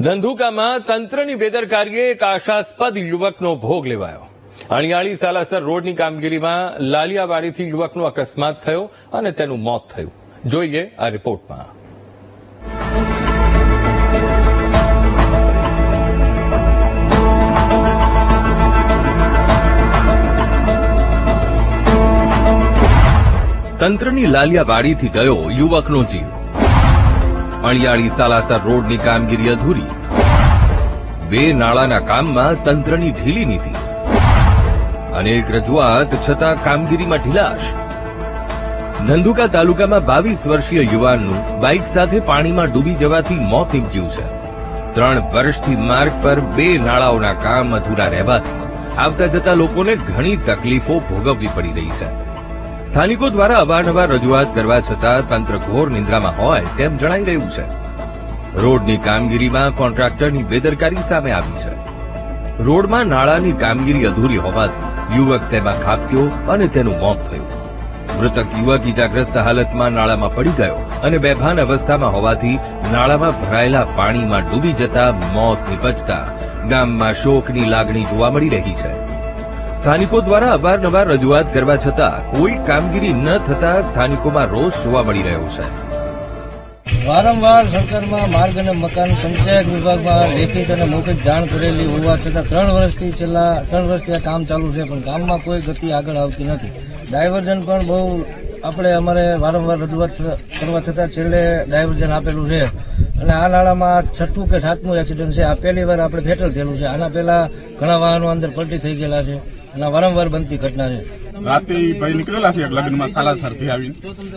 ધંધુકામાં તંત્રની બેદરકારીએ એક આશાસ્પદ યુવકનો ભોગ લેવાયો. અણિયાળી સાલાસર રોડની કામગીરીમાં લાલિયાવાડીથી યુવકનો અકસ્માત થયો અને તેનું મોત થયું. જોઈએ આ રિપોર્ટમાં. તંત્રની લાલિયાવાડીથી ગયો યુવકનો જીવ. અણિયાળી સાલાસર રોડની કામગીરી અધૂરી. બે નાળાના કામમાં તંત્રની ઢીલી નીતિ. અનેક રજૂઆત છતાં કામગીરીમાં ઢીલાશ. ધંધુકા તાલુકામાં બાવીસ વર્ષીય યુવાનનું બાઇક સાથે પાણીમાં ડૂબી જવાથી મોત નીપજ્યું છે. ત્રણ વર્ષથી માર્ગ પર બે નાળાઓના કામ અધૂરા રહેવાથી આવતા જતા લોકોને ઘણી તકલીફો ભોગવવી પડી રહી છે. સ્થાનિકો દ્વારા અવારનવાર રજૂઆત કરવા છતાં તંત્ર ઘોર નિંદ્રામાં હોય તેમ જણાઈ રહ્યું છે. રોડની કામગીરીમાં કોન્ટ્રાક્ટરની બેદરકારી સામે આવી છે. રોડમાં નાળાની કામગીરી અધૂરી હોવાથી યુવક તેમાં ખાબક્યો અને તેનું મોત થયું. મૃતક યુવક ઇજાગ્રસ્ત હાલતમાં નાળામાં પડી ગયો અને બેભાન અવસ્થામાં હોવાથી નાળામાં ભરાયેલા પાણીમાં ડૂબી જતા મોત નિપજતા ગામમાં શોકની લાગણી જોવા મળી રહી છે. સ્થાનિકો દ્વારા અવારનવાર રજૂઆત કરવા છતાં કોઈ કામગીરી ન થતા સ્થાનિકોમાં રોષ જોવા મળી રહ્યો છે. વારંવાર સરકારમાં માર્ગ અને મકાન પંચાયત વિભાગમાં લેખિત અને મૌખિક જાણ કરેલી હોવા છતાં ત્રણ વર્ષથી છેલ્લા ત્રણ વર્ષથી આ કામ ચાલુ છે, પણ કામમાં કોઈ ગતિ આગળ આવતી નથી. ડાયવર્ઝન પણ બહુ આપણે અમારે વારંવાર રજૂઆત કરવા છતાં છેલ્લે ડાયવર્ઝન આપેલું છે. અને આ નાળામાં છઠ્ઠું કે સાતમું એક્સિડન્ટ છે. આ પહેલી વાર આપણે ફેટલ થયેલું છે. આના પહેલા ઘણા વાહનો અંદર પલટી થઈ ગયેલા છે અને આ વારંવાર બનતી ઘટના છે. રાતે ભાઈ નીકળેલા છે એક લગ્નમાં સાલાસરથી આવીને.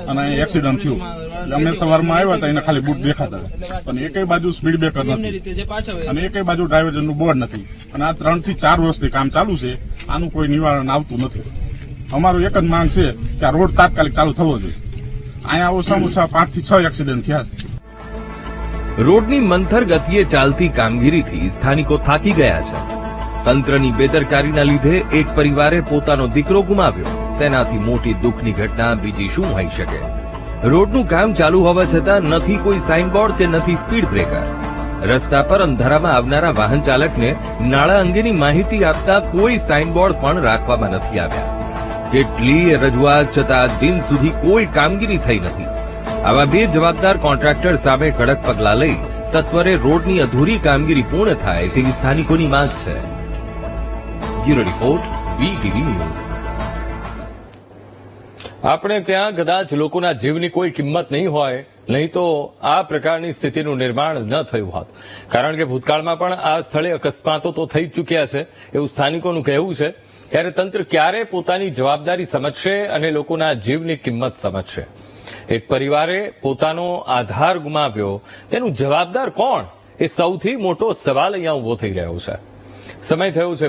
અને એક્સિડન્ટ થયું. એટલે અમે સવારમાં આવ્યા હતા એને ખાલી બૂટ દેખાતા હતા. પણ એકે બાજુ સ્પીડ બ્રેકર નથી. અને એકેય બાજુ ડ્રાઈવરનું બોર્ડ નથી. અને આ ત્રણથી ચાર વર્ષથી કામ ચાલુ છે. આનું કોઈ નિવારણ આવતું નથી. અમારું એક જ માંગ છે કે આ રોડ તાત્કાલિક ચાલુ થવો જોઈએ. અહીંયા ઓછામાં ઓછા પાંચથી છ એક્સિડન્ટ થયા છે. રોડની મંથર ગતિએ ચાલતી કામગીરીથી સ્થાનિકો થાકી ગયા છે. તંત્રની બેદરકારીના લીધે એક પરિવારે પોતાનો દીકરો ગુમાવ્યો. તેનાથી મોટી દુઃખની ઘટના બીજી શું હોઈ શકે? રોડનું કામ ચાલુ હોવા છતાં નથી કોઈ સાઇનબોર્ડ કે નથી સ્પીડ બ્રેકર. રસ્તા પર અંધારામાં આવનારા વાહન ચાલકને નાળા અંગેની માહિતી આપતા કોઈ સાઇનબોર્ડ પણ રાખવામાં નથી આવ્યા. કેટલી રજૂઆત છતાં દિન સુધી કોઈ કામગીરી થઈ નથી. આવા બે જવાબદાર કોન્ટ્રાક્ટર સામે કડક પગલાં લઈ સત્વરે રોડની અધૂરી કામગીરી પૂર્ણ થાય તેવી સ્થાનિકોની માંગ છે. Bureau report, VTV news. આપણે ત્યાં કદાચ લોકોના જીવની કોઈ કિંમત નહીં હોય, નહીં તો આ પ્રકારની સ્થિતિનું નિર્માણ ન થયું હોત. કારણ કે ભૂતકાળમાં પણ આ સ્થળે અકસ્માતો તો થઈ ચૂક્યા છે, એવું સ્થાનિકોનું કહેવું છે. ત્યારે તંત્ર ક્યારે પોતાની જવાબદારી સમજશે અને લોકોના જીવની કિંમત સમજશે? એક પરિવારે પોતાનો આધાર ગુમાવ્યો. તેનું જવાબદાર કોણ? એ સૌથી મોટો સવાલ અહીંયા ઊભો થઈ રહ્યો છે. સમય થયો છે